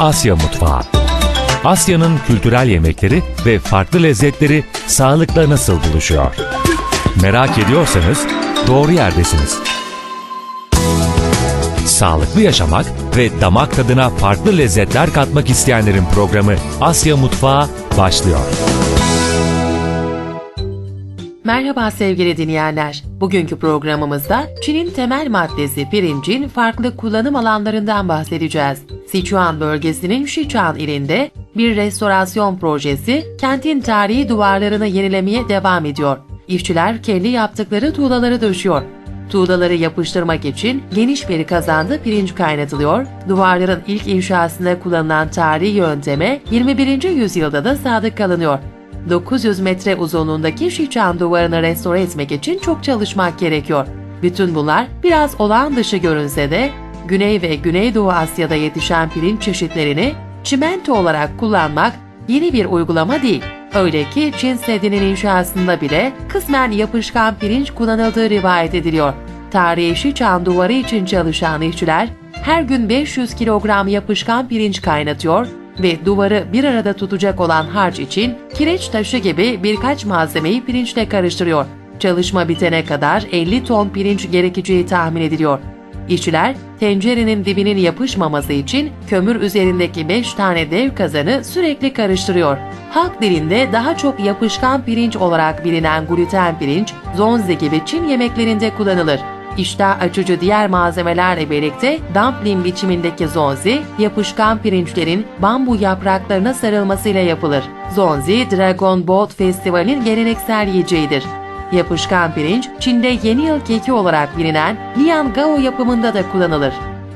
Asya Mutfağı. Asya'nın kültürel yemekleri ve farklı lezzetleri sağlıkla nasıl buluşuyor? Merak ediyorsanız doğru yerdesiniz. Sağlıklı yaşamak ve damak tadına farklı lezzetler katmak isteyenlerin programı Asya Mutfağı başlıyor. Merhaba sevgili dinleyenler. Bugünkü programımızda Çin'in temel maddesi pirincin farklı kullanım alanlarından bahsedeceğiz. Sichuan bölgesinin Sichuan ilinde bir restorasyon projesi kentin tarihi duvarlarını yenilemeye devam ediyor. İşçiler kendi yaptıkları tuğlaları döşüyor. Tuğlaları yapıştırmak için geniş bir kazanda pirinç kaynatılıyor. Duvarların ilk inşasında kullanılan tarihi yönteme 21. yüzyılda da sadık kalınıyor. 900 metre uzunluğundaki Şiçan duvarını restore etmek için çok çalışmak gerekiyor. Bütün bunlar biraz olağan dışı görünse de Güney ve Güneydoğu Asya'da yetişen pirinç çeşitlerini çimento olarak kullanmak yeni bir uygulama değil. Öyle ki Çin Seddi'nin inşasında bile kısmen yapışkan pirinç kullanıldığı rivayet ediliyor. Tarihi Şiçan duvarı için çalışan işçiler her gün 500 kilogram yapışkan pirinç kaynatıyor ve duvarı bir arada tutacak olan harç için kireç taşı gibi birkaç malzemeyi pirinçle karıştırıyor. Çalışma bitene kadar 50 ton pirinç gerekeceği tahmin ediliyor. İşçiler tencerenin dibinin yapışmaması için kömür üzerindeki 5 tane dev kazanı sürekli karıştırıyor. Halk dilinde daha çok yapışkan pirinç olarak bilinen gluten pirinç, zonzi gibi Çin yemeklerinde kullanılır. İştah açıcı diğer malzemelerle birlikte dumpling biçimindeki zonzi, yapışkan pirinçlerin bambu yapraklarına sarılmasıyla yapılır. Zonzi, Dragon Boat Festivali'nin geleneksel yiyeceğidir. Yapışkan pirinç, Çin'de yeni yıl keki olarak bilinen Niangao yapımında da kullanılır.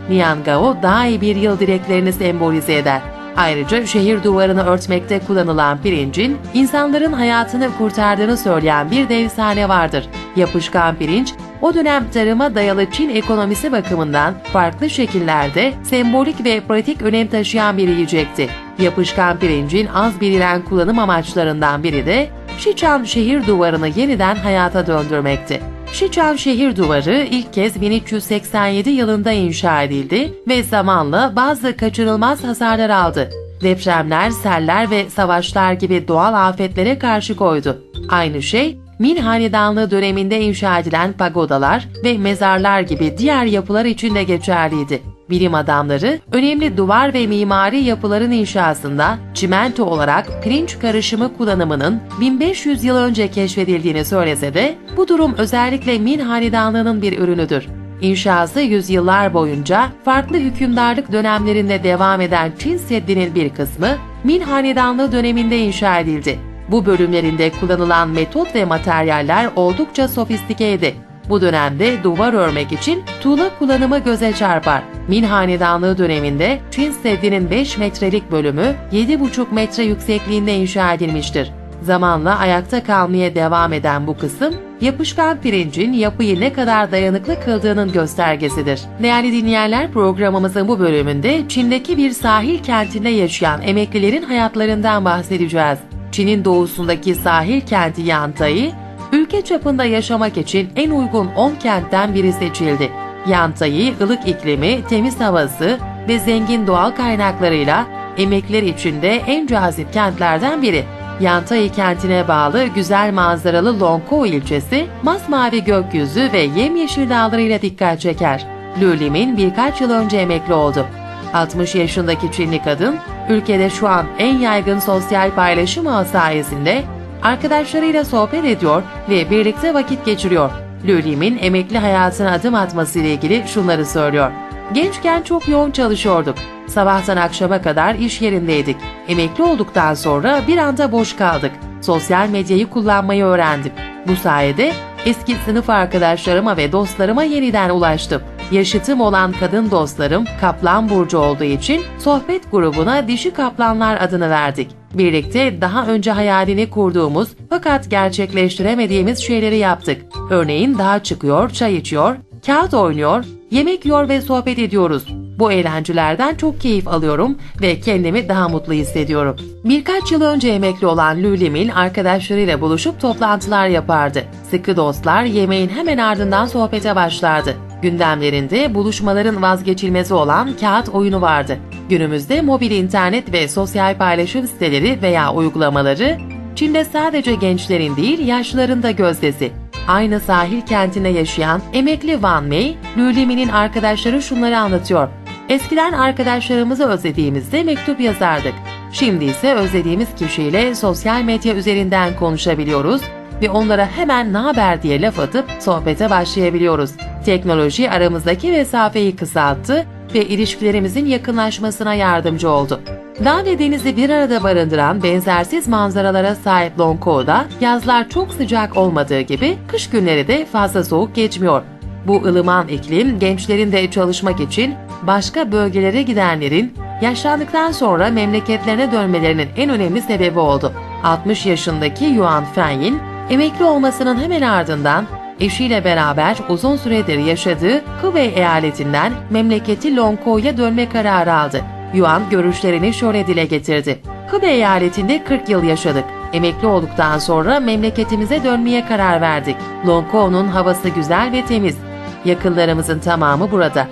Niangao, daha iyi bir yıl dileklerini sembolize eder. Ayrıca şehir duvarını örtmekte kullanılan pirincin insanların hayatını kurtardığını söyleyen bir devsane vardır. Yapışkan pirinç, o dönem tarıma dayalı Çin ekonomisi bakımından farklı şekillerde sembolik ve pratik önem taşıyan bir yiyecekti. Yapışkan pirincin az bilinen kullanım amaçlarından biri de Şiçan şehir duvarını yeniden hayata döndürmekti. Şiçan şehir duvarı ilk kez 1387 yılında inşa edildi ve zamanla bazı kaçınılmaz hasarlar aldı. Depremler, seller ve savaşlar gibi doğal afetlere karşı koydu. Aynı şey Min Hanedanlığı döneminde inşa edilen pagodalar ve mezarlar gibi diğer yapılar için de geçerliydi. Bilim adamları önemli duvar ve mimari yapıların inşasında çimento olarak pirinç karışımı kullanımının 1500 yıl önce keşfedildiğini söylese de bu durum özellikle Min Hanedanlığı'nın bir ürünüdür. İnşası yüzyıllar boyunca farklı hükümdarlık dönemlerinde devam eden Çin Seddi'nin bir kısmı Min Hanedanlığı döneminde inşa edildi. Bu bölümlerinde kullanılan metot ve materyaller oldukça sofistikeydi. Bu dönemde duvar örmek için tuğla kullanımı göze çarpar. Min Hanedanlığı döneminde Çin Seddi'nin 5 metrelik bölümü 7,5 metre yüksekliğinde inşa edilmiştir. Zamanla ayakta kalmaya devam eden bu kısım, yapışkan pirincin yapıyı ne kadar dayanıklı kıldığının göstergesidir. Değerli dinleyenler programımızın bu bölümünde Çin'deki bir sahil kentinde yaşayan emeklilerin hayatlarından bahsedeceğiz. Çin'in doğusundaki sahil kenti Yantai, ülke çapında yaşamak için en uygun 10 kentten biri seçildi. Yantai, ılık iklimi, temiz havası ve zengin doğal kaynaklarıyla emekliler için de en cazip kentlerden biri. Yantai kentine bağlı güzel manzaralı Longkou ilçesi, masmavi gökyüzü ve yemyeşil dağlarıyla dikkat çeker. Lülim'in birkaç yıl önce emekli oldu. 60 yaşındaki Çinli kadın, ülkede şu an en yaygın sosyal paylaşım ağı sayesinde arkadaşlarıyla sohbet ediyor ve birlikte vakit geçiriyor. Lülim'in emekli hayatına adım atması ile ilgili şunları söylüyor. Gençken çok yoğun çalışıyorduk. Sabahtan akşama kadar iş yerindeydik. Emekli olduktan sonra bir anda boş kaldık. Sosyal medyayı kullanmayı öğrendim. Bu sayede eski sınıf arkadaşlarıma ve dostlarıma yeniden ulaştım. Yaşıtım olan kadın dostlarım Kaplan Burcu olduğu için sohbet grubuna Dişi Kaplanlar adını verdik. Birlikte daha önce hayalini kurduğumuz fakat gerçekleştiremediğimiz şeyleri yaptık. Örneğin dağa çıkıyor, çay içiyor, kağıt oynuyor, yemek yiyor ve sohbet ediyoruz. Bu eğlencelerden çok keyif alıyorum ve kendimi daha mutlu hissediyorum. Birkaç yıl önce emekli olan Lülim'in arkadaşlarıyla buluşup toplantılar yapardı. Sıkı dostlar yemeğin hemen ardından sohbete başlardı. Gündemlerinde buluşmaların vazgeçilmezi olan kağıt oyunu vardı. Günümüzde mobil internet ve sosyal paylaşım siteleri veya uygulamaları Çin'de sadece gençlerin değil yaşlıların da gözdesi. Aynı sahil kentinde yaşayan emekli Wang Mei, Lülimi'nin arkadaşları şunları anlatıyor. Eskiden arkadaşlarımızı özlediğimizde mektup yazardık. Şimdi ise özlediğimiz kişiyle sosyal medya üzerinden konuşabiliyoruz ve onlara hemen ne haber diye laf atıp sohbete başlayabiliyoruz. Teknoloji aramızdaki mesafeyi kısalttı ve ilişkilerimizin yakınlaşmasına yardımcı oldu. Dağ ve denizi bir arada barındıran benzersiz manzaralara sahip Longko'da yazlar çok sıcak olmadığı gibi kış günleri de fazla soğuk geçmiyor. Bu ılıman iklim gençlerin de çalışmak için başka bölgelere gidenlerin yaşlandıktan sonra memleketlerine dönmelerinin en önemli sebebi oldu. 60 yaşındaki Yuan Fenyin emekli olmasının hemen ardından eşiyle beraber uzun süredir yaşadığı Hubei eyaletinden memleketi Longko'ya dönme kararı aldı. Yuan görüşlerini şöyle dile getirdi. Hubei eyaletinde 40 yıl yaşadık. Emekli olduktan sonra memleketimize dönmeye karar verdik. Longko'nun havası güzel ve temiz. Yakınlarımızın tamamı burada.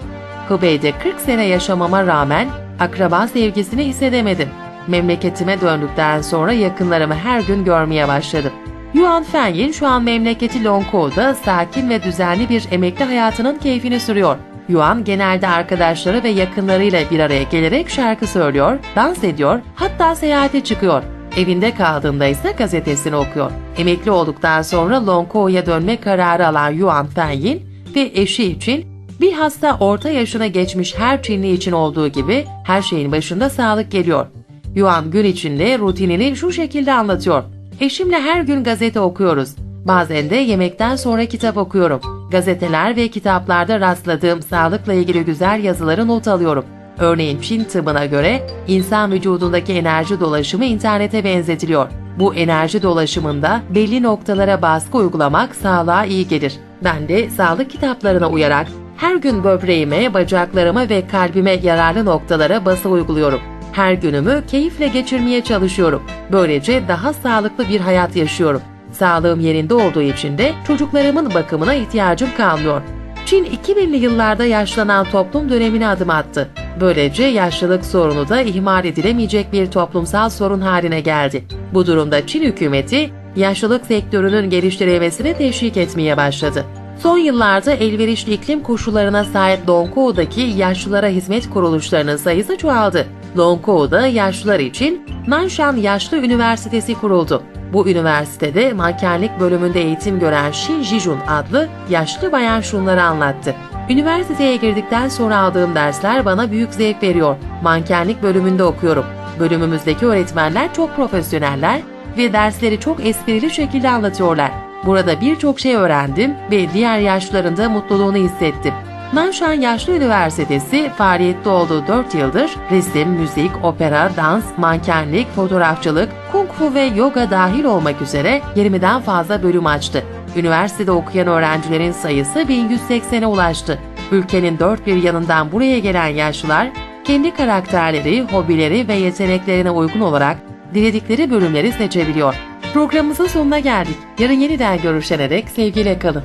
Hubei'de 40 sene yaşamama rağmen akraba sevgisini hissedemedim. Memleketime döndükten sonra yakınlarımı her gün görmeye başladım. Yuan Fenyin şu an memleketi Longko'da sakin ve düzenli bir emekli hayatının keyfini sürüyor. Yuan genelde arkadaşları ve yakınlarıyla bir araya gelerek şarkı söylüyor, dans ediyor, hatta seyahate çıkıyor. Evinde kaldığında ise gazetesini okuyor. Emekli olduktan sonra Longko'ya dönme kararı alan Yuan Fenyin ve eşi için bilhassa orta yaşına geçmiş her Çinli için olduğu gibi her şeyin başında sağlık geliyor. Yuan gün içinde rutinini şu şekilde anlatıyor. Eşimle her gün gazete okuyoruz. Bazen de yemekten sonra kitap okuyorum. Gazeteler ve kitaplarda rastladığım sağlıkla ilgili güzel yazıları not alıyorum. Örneğin Çin tıbbına göre insan vücudundaki enerji dolaşımı internete benzetiliyor. Bu enerji dolaşımında belli noktalara baskı uygulamak sağlığa iyi gelir. Ben de sağlık kitaplarına uyarak her gün böbreğime, bacaklarıma ve kalbime yararlı noktalara bası uyguluyorum. Her günümü keyifle geçirmeye çalışıyorum. Böylece daha sağlıklı bir hayat yaşıyorum. Sağlığım yerinde olduğu için de çocuklarımın bakımına ihtiyacım kalmıyor. Çin 2000'li yıllarda yaşlanan toplum dönemine adım attı. Böylece yaşlılık sorunu da ihmal edilemeyecek bir toplumsal sorun haline geldi. Bu durumda Çin hükümeti yaşlılık sektörünün geliştirilmesini teşvik etmeye başladı. Son yıllarda elverişli iklim koşullarına sahip Longko'daki yaşlılara hizmet kuruluşlarının sayısı çoğaldı. Longko'da yaşlılar için Nanshan Yaşlı Üniversitesi kuruldu. Bu üniversitede mankenlik bölümünde eğitim gören Shin Jijun adlı yaşlı bayan şunları anlattı. Üniversiteye girdikten sonra aldığım dersler bana büyük zevk veriyor. Mankenlik bölümünde okuyorum. Bölümümüzdeki öğretmenler çok profesyoneller ve dersleri çok esprili şekilde anlatıyorlar. Burada birçok şey öğrendim ve diğer yaşlıların da mutluluğunu hissettim. Nanshan Yaşlı Üniversitesi faaliyette olduğu 4 yıldır resim, müzik, opera, dans, mankenlik, fotoğrafçılık, kung fu ve yoga dahil olmak üzere 20'den fazla bölüm açtı. Üniversitede okuyan öğrencilerin sayısı 1180'e ulaştı. Ülkenin dört bir yanından buraya gelen yaşlılar kendi karakterleri, hobileri ve yeteneklerine uygun olarak diledikleri bölümleri seçebiliyor. Programımızın sonuna geldik. Yarın yeniden görüşene dek sevgiyle kalın.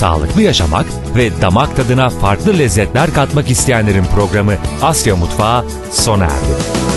Sağlıklı yaşamak ve damak tadına farklı lezzetler katmak isteyenlerin programı Asya Mutfağı sona erdi.